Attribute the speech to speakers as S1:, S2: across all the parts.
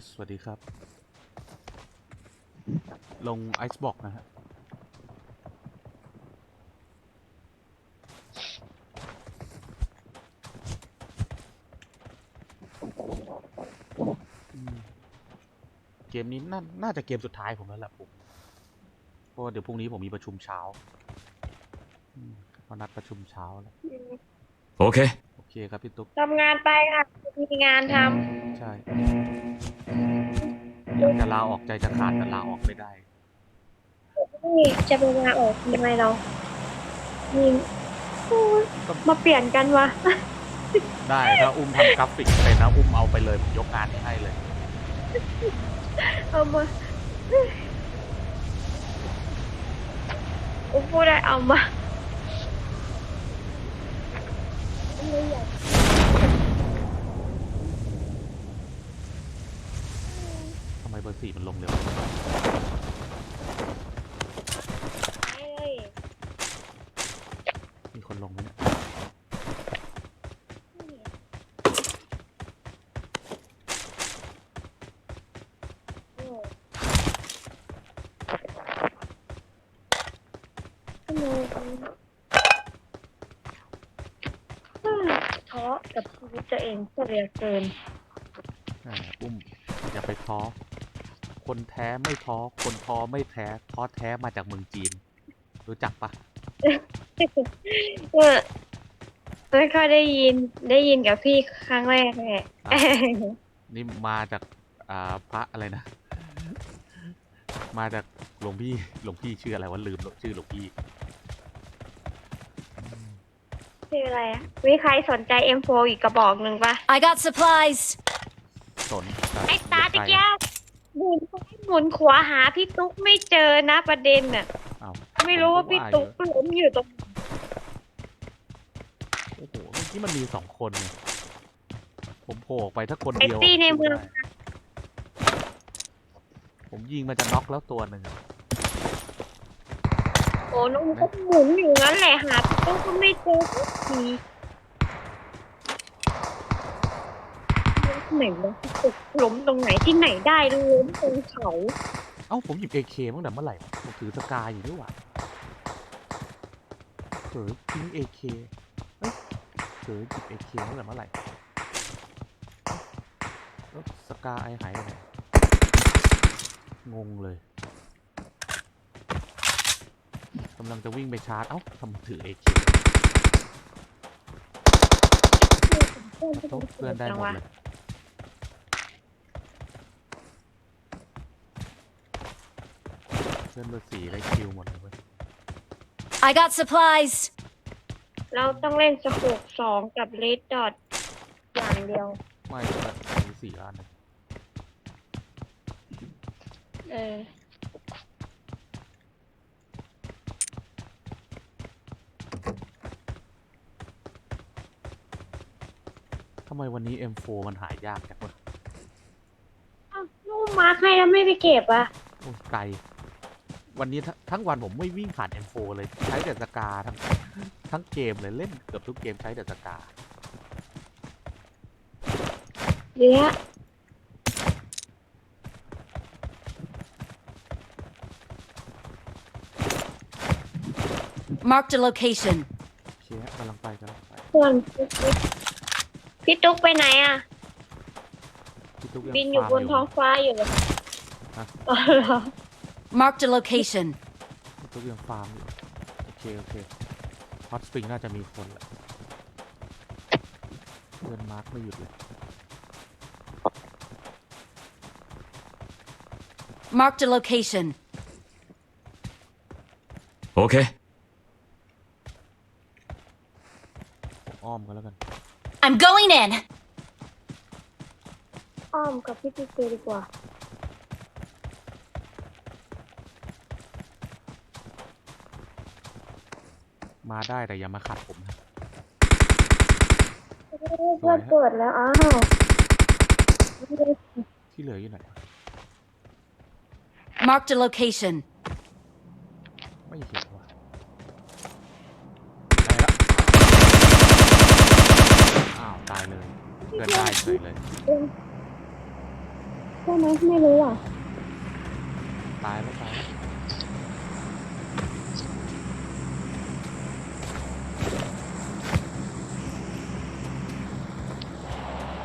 S1: สสวัสดีครับ ลงไอซ์บอกนะฮะอืมเกมนี้น่าน่าจะเกมสุดท้ายผมแล้วแหละผมเพราะว่าเดี๋ยวพรุ่งนี้ผมมีประชุมเช้าอืมเขานัดประชุมเช้าแล้ว
S2: OK，
S1: โอเคครับพี่ตุ๊ก
S3: ทำงานไปค่ะ มีงานท
S1: ใช่ อยากจะลาออกใจจะขาดแต่ลาออกไม่ได้ำ
S3: นี่จะไปลาออกทำไมเรามีโอ้ยมาเปลี่ยนกันวะ
S1: ได้ถ้าอุ้มทำกราฟิกเป็นนะอุ้มเอาไปเลยผมยกงานให้เลย
S3: เอามาอุ้พูดได้เอามาไม่อยาก
S1: ทำไมเบอร์ สี่มันลงเร็ว
S3: ไปเลย
S1: มีคนลงไหมเนี่ย
S3: โอ้ทำไมท้อกับชีวิตตัวเองเสียเกิน
S1: อ่าอุ้มอย่าไปท้อ คนแท้ไม่ท้อ คนท้อไม่แท้ท้อแท้มาจากเมืองจีน รู้จักปะ
S3: เออไม่ค่อยได้ยินได้ยินกับพี่ครั้งแรกแหละ
S1: อะนี่มาจากอ่าพระอะไรนะ มาจากหลวงพี่หลวงพี่ชื่ออะไรวะลืมชื่อหลวงพี่
S3: คืออะไรอะมีใครสนใจ M4 อีกกระบอกหนึ่งปะ
S4: I got supplies.
S1: สนแต่
S3: ไอ้ตา
S1: ย่
S3: ตะ
S1: ไกล
S3: เกียบ หมุนซ้ายหมุนขวาหาพี่ตุ๊กไม่เจอนะประเด็นน่ะ
S1: อ้าว
S3: ไม่รู้ว่าพี่ตุ๊กล้มอยู่ตรง
S1: โอ้โหเมื่อกี้มันมีสองคนไงผมโผล่ออกไปถ้าคน
S3: ไอ้
S1: เดียว
S3: ตี้ในเมือง
S1: ได้ผมยิงมันจะน็อกแล้วตัวหนึ่งอะ
S3: โอ้น้องก็หมุนอยู่งั้นแหละหาพี่ตุ๊กก็ไม่เจอสักที ไหนวะพี่ตุ๊กล้มตรงไหนที่ไหนได้ล้มตรงเขา
S1: เอ้าผมหยิบเอเคตั้งแต่เมื่อไหร่วะผมถือสกายอยู่นี่หว่าเผลอทิ้งเอเคเอ้ยเผลอหยิบเอเคตั้งแต่เมื่อไหร่แล้วสกายหายไปไหนงงเลยกำลังจะวิ่งไปชาร์จ เอ้าทำไมถือเอเคเพื่อนได้หมดเลย พื่อนเบอร์สี่ได้คิวหมดเลยเว้ย
S4: I got supplies.
S3: เราต้องเล่นสโคปสองกับเลดดอทอย่างเดียว
S1: ไม่ก็มีสี่อันเลย
S3: เออ
S1: ทำไมวันนี้ M4 มันหายากจังวะ
S3: อ้าวลูกมาร์คให้แล้วไม่ไปเก็บอะ
S1: โอ้ยไกล วันนี้ทั้งทั้งวันผมไม่วิ่งผ่าน M4 เลยใช้แต่สกาทั้งทั้งเกมเลยเล่นเกือบทุกเกมใช้แต่สกา
S3: เยอะ
S4: Marked a location.
S1: เชียกำลังไปกำลังไป
S3: ส่วนพี่ตุ๊กพี่ตุ๊กไปไหนอะ
S1: พี่ตุ๊กยัง
S3: บินอยู่
S1: ฟาร์
S3: บ
S1: ม
S3: นท้องฟ้าอยู่เหรอ
S1: ฮะ
S3: อ๋อเหรอ
S4: Marked a location.
S1: พี่ตุ๊กยังฟาร์มอยู่โอเค โอเคฮอตสปริงน่าจะมีคนแหละเพื่อนมาร์คไม่หยุดเลย
S4: Marked a location.
S2: OK，
S1: ผมอ้อมกันแล้วกัน
S4: I'm going in.
S3: อ้อมกับพี่ตุ๊กดีกว่า
S1: มาได้แต่อย่ามาขัดผมนะ
S3: เพื่อนเกิดแล้วอ้าว
S1: ที่เหลืออยู่ไหนวะ
S4: Marked a location.
S1: ไม่เห็นว่ะตายละอ้าว ตายเลยเพื่อนได้เฉยเลย
S3: ช่ไหมไม่รู้อะ
S1: ตายแล้วตายแล้ว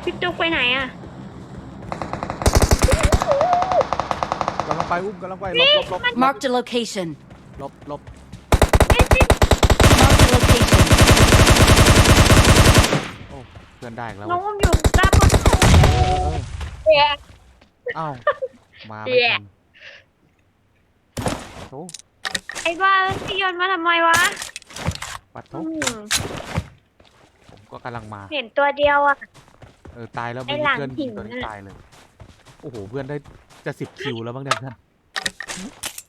S3: พี่จุกไปไหนอะ
S1: กำลังไปอุ้มกำลังไปหลบหลบหลบ
S4: Marked a location.
S1: หลบหลบ
S4: Marked a location.
S1: โอ้เพื่อนได้อีกแล้ว
S3: น้อง
S1: เว้ย
S3: อุ้มอยู่ด้านบน
S1: เออเออ
S3: เสีย
S1: เอ้ามาไม่
S3: เหี้ย
S1: ทันโอ้
S3: ไอ้บ้าที่โยนมาทำไมวะ
S1: ปัด
S3: อื
S1: ทุก
S3: ม
S1: ผมก็กำลังมา
S3: เห็นตัวเดียวอะ
S1: เออตายแล้ว
S3: ไอ้
S1: มี
S3: หลัง
S1: เพื่อนยิง
S3: หิน
S1: ตัวนี้
S3: น่ะ
S1: ตายเลย โอ้โหเพื่อนได้จะสิบคิวแล้วบ้างเนี่ยเพื่อน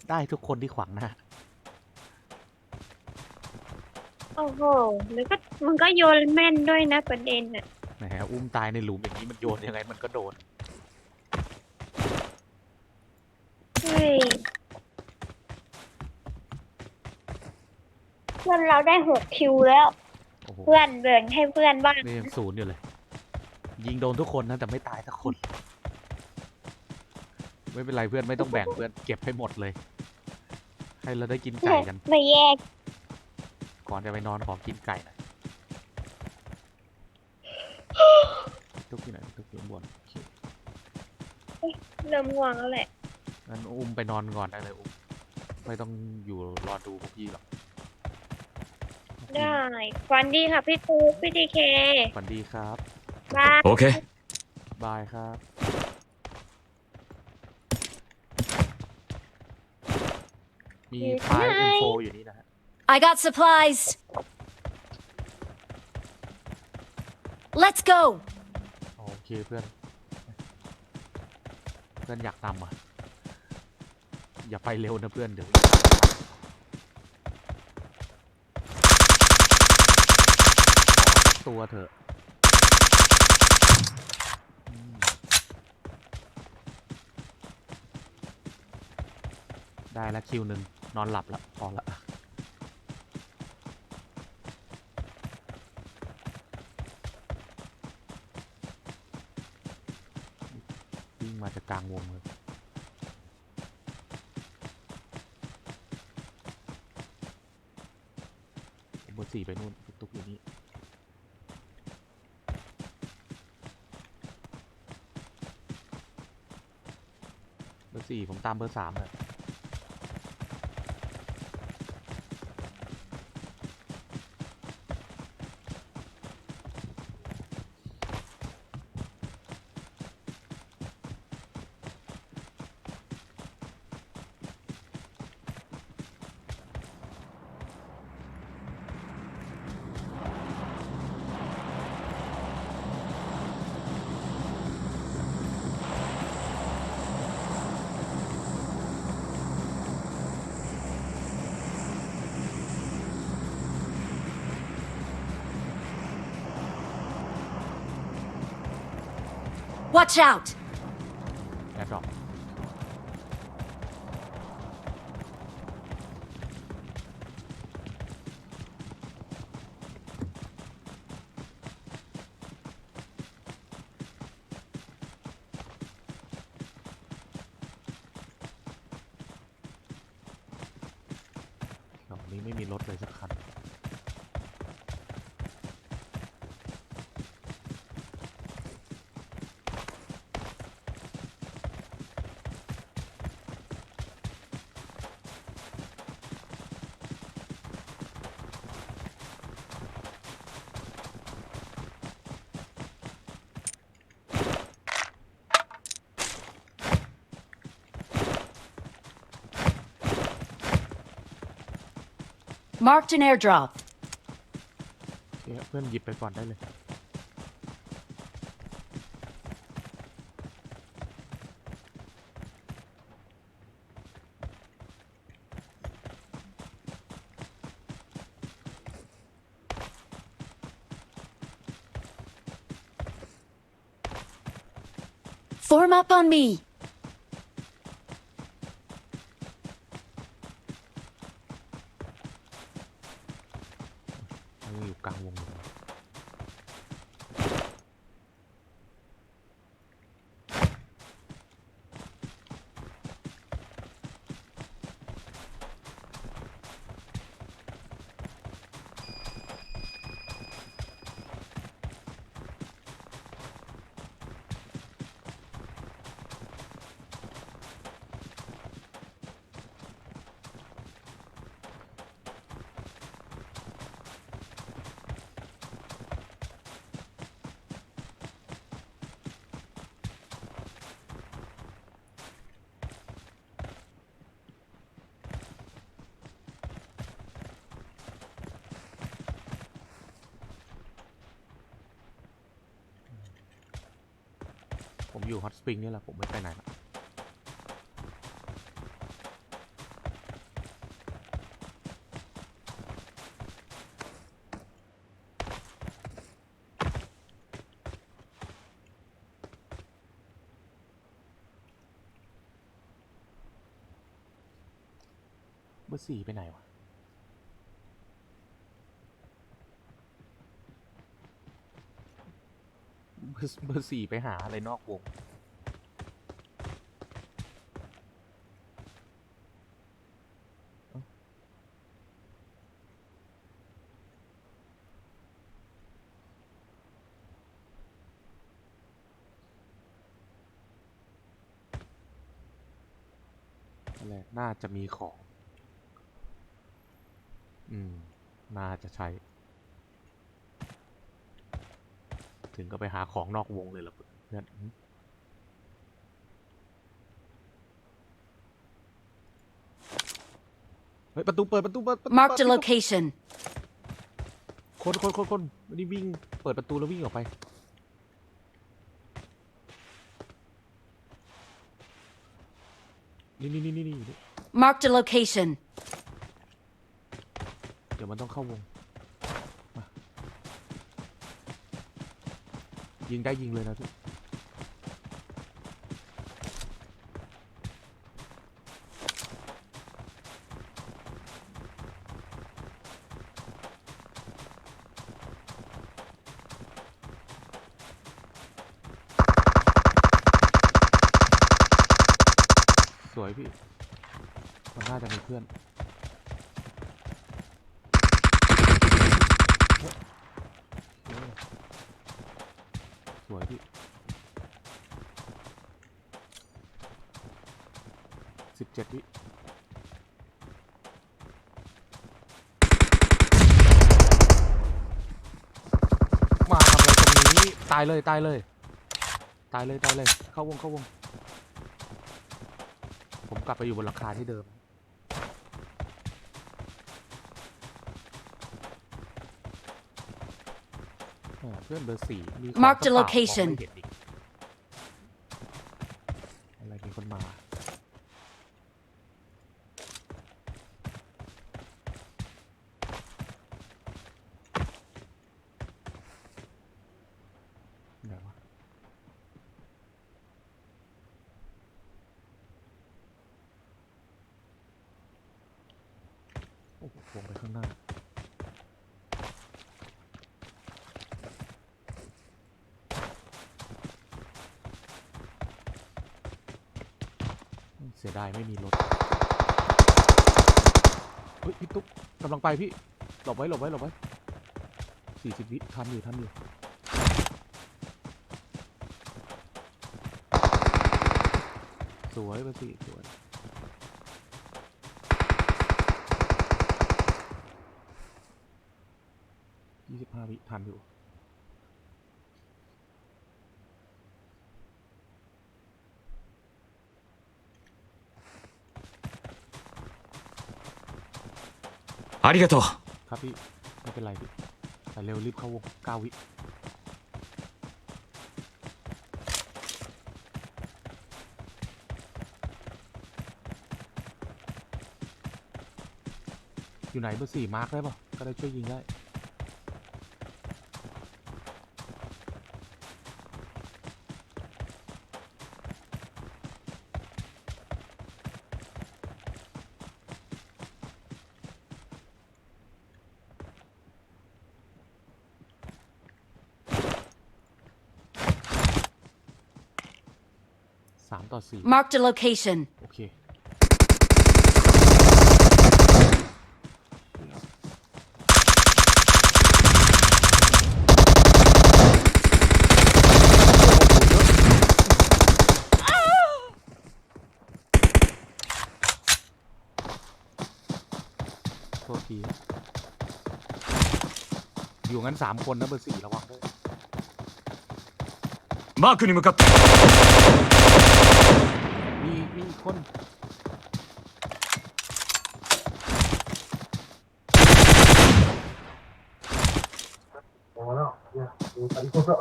S1: ได้ทุกคนที่ขวางหน้า
S3: โอ้โห แล้วก็มันก็โยนแม่นด้วยนะประเด็นอะ
S1: แหมอุ้มตายในหลุมอย่างนี้มันโยนยังไงมันก็โดน
S3: เฮ้ยเพื่อนเราได้หกคิวแล้ว
S1: โอ้โห
S3: เพื่อนแบ่งให้เพื่อนบ้าง
S1: นี่ยังศูนย์อยู่เลย ยิงโดนทุกคนนะแต่ไม่ตายสักคน ไม่เป็นไรเพื่อนไม่ต้องแบ่งเพื่อนเก็บให้หมดเลย ให้เราได้กินไก่กัน
S3: ไม่แยก
S1: ก่อนจะไปนอนขอกินไก่หน่อยทุกที่ไหนทุกที่ข้างบนโอเค
S3: เริ่มง่วงแล้วแหละ
S1: งั้นอุ้มไปนอนก่อนได้เลยอุ้มไม่ต้องอยู่รอดูพวกพี่หรอก
S3: ได้ฟันดีค่ะพี่ตูพี่ดีเค
S1: ฝันดีครับ
S3: บาย
S2: Okay.
S1: บายครับ มีพายอินโฟอยู่นี่นะฮะ
S4: I got supplies. Let's go.
S1: โอเคเพื่อน เพื่อนอยากนำอะ อย่าไปเร็วนะเพื่อนเดี๋ยว ตัวเถอะ ได้ละคิวหนึ่งนอนหลับละพอละวิ่งมาจากกลางวงเลยเบอร์สี่ไปนู่นตุ๊กอยู่นี่เบอร์สี่ผมตามเบอร์สามเลย
S4: Watch out.
S1: แอร์ดรอปแถวนี้ไม่มีรถเลยสักคัน
S4: Marked an airdrop.
S1: โอเคเพื่อนหยิบไปก่อนได้เลย
S4: Form up on me.
S1: อยู่ฮอตสปริงนี่แหละผมไม่ไปไหนละเบอร์สี่ไปไหนวะ บอร์เบอร์สี่ไปหาอะไรนอกวง อะไร น่าจะมีของ อืม น่าจะใช้ ถึงก็ไปหาของนอกวงเลยเหรอเพื่อนอืมเฮ้ยประตูเปิดประตูเปิดประตู
S4: Marked
S1: เปิ
S4: a
S1: ด
S4: location.
S1: คนคนคนคนวันนี้วิ่งเปิดประตูแล้ววิ่งออกไป นี่นี่นี่นี่นี่
S4: Marked a location.
S1: เดี๋ยวมันต้องเข้าวงมา ยิงได้ยิงเลยนะทุกสวยพี่ มันน่าจะมีเพื่อน โอ้ส วยพี่สิบเจ็ดวิมาทำอะไรตรงนี้ตายเลยตายเลย ตายเลยตายเลย เข้าวงเข้าวง ผมกลับไปอยู่บนหลังคาที่เดิม เพื่อนเบอร์สี่มีของ
S4: Mark the
S1: หรือเปล่า
S4: location
S1: มองไม่เห็นอีกอะไรมีคนมา ไหนวะโอ้โหวงไปข้างหน้า เสียดายไม่มีรถ เฮ้ยพี่ตุ๊กกำลังไปพี่ หลบไว้หลบไว้หลบไว้สี่สิบวิทันอยู่ทันอยู่สวยเบอร์สี่สวยยี่สิบห้าวิทันอยู่
S2: อาริกาโต
S1: ครับพี่ไม่เป็นไรพี่แต่เร็วรีบเข้าวงเก้าวิอยู่ไหนเบอร์สี่มาร์กได้ปะก็ได้ช่วยยิงได้ามต่อสี่
S4: Marked a location.
S1: โอเค โทษที อยู่งั้นสามคนนะเบอร์สี่ระวังด้วย
S2: マークに向かって
S1: มีมีอีกคน
S5: Bueno, ya, me parece eso.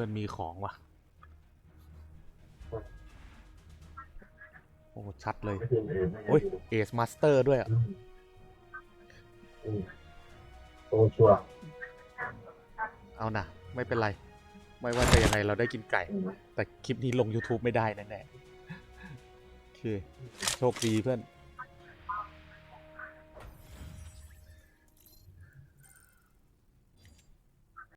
S1: พื่อนมีของว่ะ โอ้ชัดเลยโอ้ย เอสมาสเตอร์ด้วยอะ
S5: โอ้ชัวร์
S1: เอานะไม่เป็นไร ไม่ว่าจะยังไงเราได้กินไก่ แต่คลิปนี้ลง YouTube ไม่ได้แน่ๆโอเค โชคดีเพื่อน